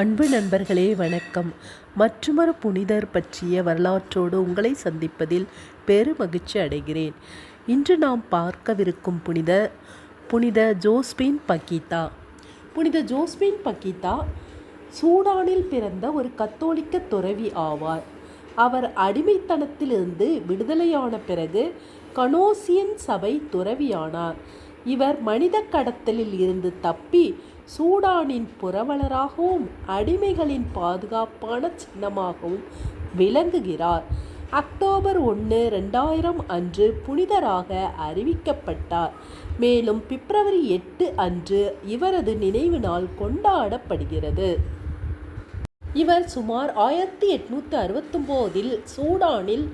அன்பு நண்பர்களே வணக்கம். மற்றுமொரு புனிதர் பற்றிய வரலாற்றோடு உங்களை சந்திப்பதில் பெருமகிழ்ச்சி அடைகிறேன். இன்று நாம் பார்க்கவிருக்கும் புனித புனித ஜோஸ்பின் பக்கீதா புனித ஜோஸ்பின் பக்கீதா சூடானில் பிறந்த ஒரு கத்தோலிக்க துறவி ஆவார். அவர் அடிமைத்தனத்திலிருந்து விடுதலையான பிறகு கனோசியன் சபை துறவியானார். இவர் மனித கடத்தலில் இருந்து தப்பி சூடானின் புரவலராகவும் அடிமைகளின் பாதுகாப்பான சின்னமாகவும் விளங்குகிறார். அக்டோபர் ஒன்று ரெண்டாயிரம் அன்று புனிதராக அறிவிக்கப்பட்டார். மேலும் பிப்ரவரி எட்டு அன்று இவரது நினைவு நாள் கொண்டாடப்படுகிறது. இவர் சுமார் ஆயிரத்தி எட்நூற்றி அறுபத்தொம்போதில் சூடானில்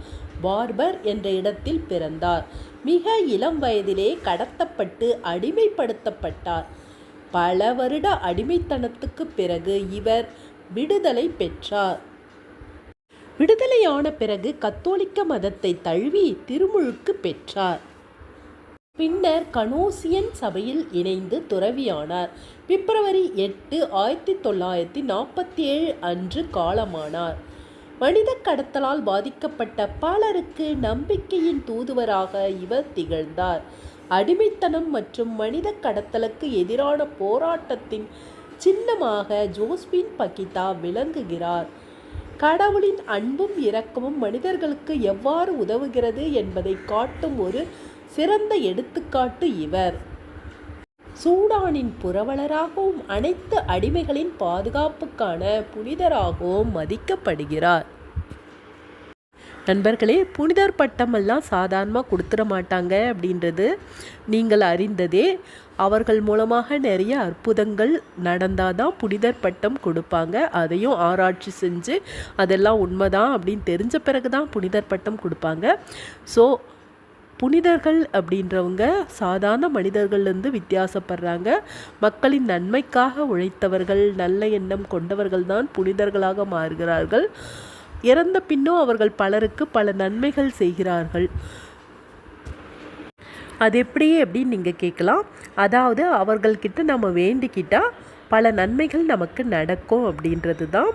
பார்பர் என்ற இடத்தில் பிறந்தார். மிக இளம் வயதிலே கடத்தப்பட்டு அடிமைப்படுத்தப்பட்டார். பல வருட அடிமைத்தனத்துக்கு பிறகு இவர் விடுதலை பெற்றார். விடுதலையான பிறகு கத்தோலிக்க மதத்தை தழுவி திருமுழுக்கு பெற்றார். பின்னர் கனோசியன் சபையில் இணைந்து துறவியானார். பிப்ரவரி எட்டு ஆயிரத்தி தொள்ளாயிரத்தி நாற்பத்தி ஏழு அன்று காலமானார். மனித கடத்தலால் பாதிக்கப்பட்ட பலருக்கு நம்பிக்கையின் தூதுவராக இவர் திகழ்ந்தார். அடிமைத்தனம் மற்றும் மனித கடத்தலுக்கு எதிரான போராட்டத்தின் சின்னமாக ஜோஸ்பின் பகிதா விளங்குகிறார். கடவுளின் அன்பும் இரக்கமும் மனிதர்களுக்கு எவ்வாறு உதவுகிறது என்பதை காட்டும் ஒரு சிறந்த எடுத்துக்காட்டு இவர். சூடானின் புரவலராகவும் அனைத்து அடிமைகளின் பாதுகாப்புக்கான புனிதராகவும் மதிக்கப்படுகிறார். நண்பர்களே புனிதர் பட்டமெல்லாம் சாதாரணமாக கொடுத்துட மாட்டாங்க அப்படின்றது நீங்கள் அறிந்ததே. அவர்கள் மூலமாக நிறைய அற்புதங்கள் நடந்தால் தான் புனிதர் பட்டம் கொடுப்பாங்க. அதையும் ஆராய்ச்சி செஞ்சு அதெல்லாம் உண்மைதான் அப்படின்னு தெரிஞ்ச பிறகு தான் புனிதர் பட்டம் கொடுப்பாங்க. ஸோ புனிதர்கள் அப்படின்றவங்க சாதாரண மனிதர்கள்லேருந்து வித்தியாசப்படுறாங்க. மக்களின் நன்மைக்காக உழைத்தவர்கள் நல்ல எண்ணம் கொண்டவர்கள் தான் புனிதர்களாக மாறுகிறார்கள். இறந்த பின்னும் அவர்கள் பலருக்கு பல நன்மைகள் செய்கிறார்கள். அது எப்படி அப்படின்னு நீங்கள் கேட்கலாம். அதாவது அவர்கள்கிட்ட நம்ம வேண்டிக்கிட்டால் பல நன்மைகள் நமக்கு நடக்கும் அப்படின்றது தான்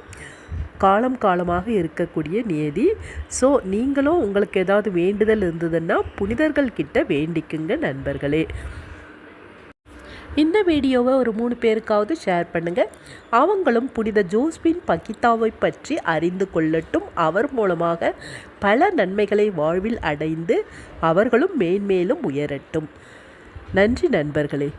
காலம் காலமாக இருக்கக்கூடிய நியதி. ஸோ நீங்களும் உங்களுக்கு ஏதாவது வேண்டுதல் இருந்ததுன்னா புனிதர்கள் கிட்ட வேண்டிக்குங்க நண்பர்களே. இந்த வீடியோவை ஒரு மூணு பேருக்காவது ஷேர் பண்ணுங்கள் அவங்களும் புனித ஜோஸ்பின் பகிதாவை பற்றி அறிந்து கொள்ளட்டும். அவர் மூலமாக பல நன்மைகளை வாழ்வில் அடைந்து அவர்களும் மேன்மேலும் உயரட்டும். நன்றி நண்பர்களே.